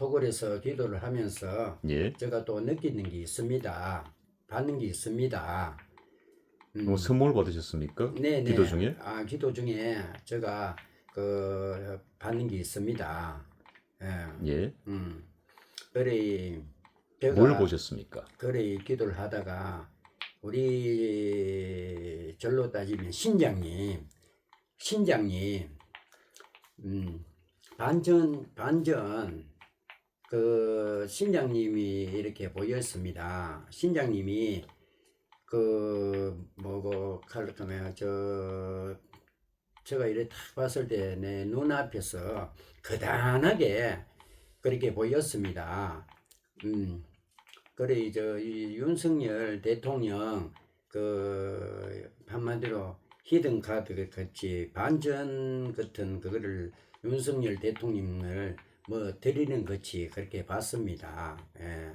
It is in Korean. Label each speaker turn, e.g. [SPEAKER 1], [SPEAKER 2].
[SPEAKER 1] 토굴에서 기도를 하면서
[SPEAKER 2] 예.
[SPEAKER 1] 제가 또 느끼는 게 있습니다. 받는 게 있습니다. 음,
[SPEAKER 2] 뭐 선물 받으셨습니까?
[SPEAKER 1] 네, 네.
[SPEAKER 2] 기도 중에?
[SPEAKER 1] 아, 기도 중에 제가 그 받는 게 있습니다. 예.
[SPEAKER 2] 예.
[SPEAKER 1] 음. 그래 제가
[SPEAKER 2] 뭘 보셨습니까?
[SPEAKER 1] 그래 기도를 하다가 우리 절로 따지면 신장님 신장님 음 반전 반전 그 신장님이 이렇게 보였습니다. 신장님이 그 뭐고 칼르카면 저 제가 이래 딱 봤을 때 내 눈앞에서 거단하게 그렇게 보였습니다. 음, 그래 저이 윤석열 대통령 그 한마디로 히든 카드 같이 반전 같은 그거를 윤석열 대통령을 뭐 드리는 것이 그렇게 봤습니다. 예.